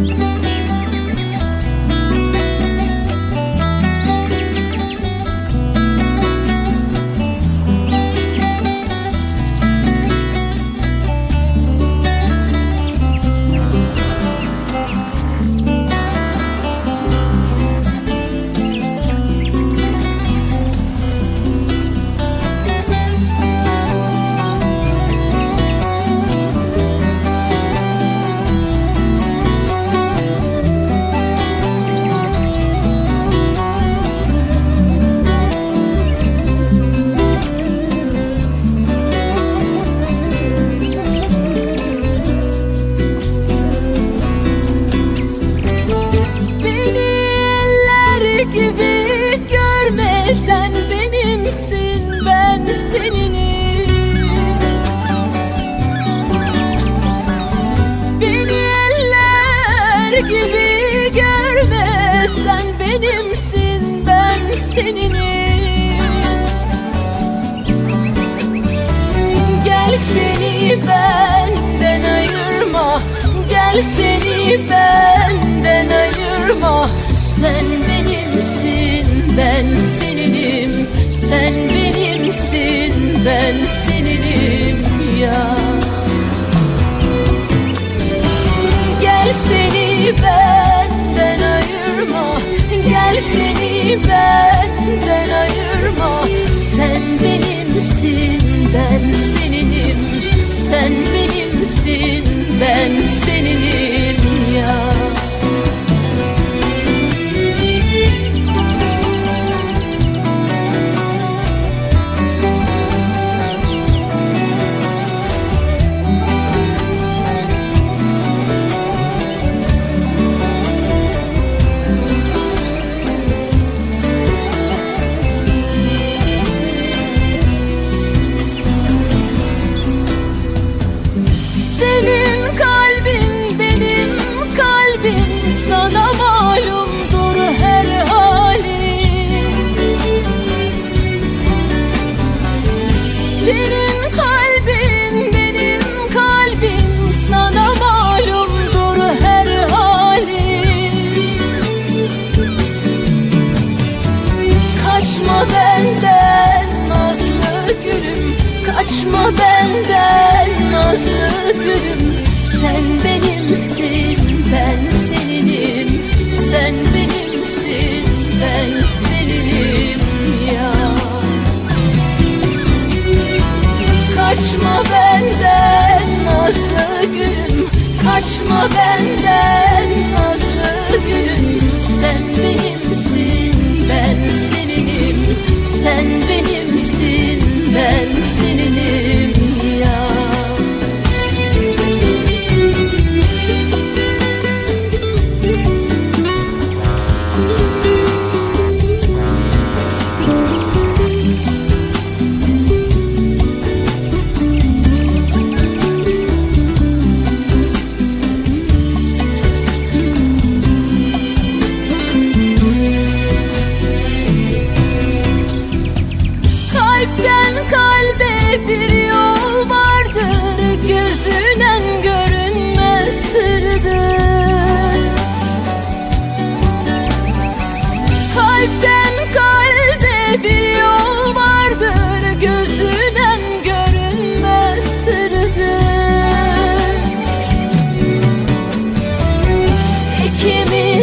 Música seninim Gel seni benden ayırma Gel seni benden ayırma. Sen benimsin ben seninim. Sen benimsin ben seninim ya. Gel seni benden ayırma Gel seni benden Kaçma benden gülüm Sen benimsin ben seninim. Sen benimsin ben seninim. Ya. Kaçma benden nazlı gülüm Kaçma benden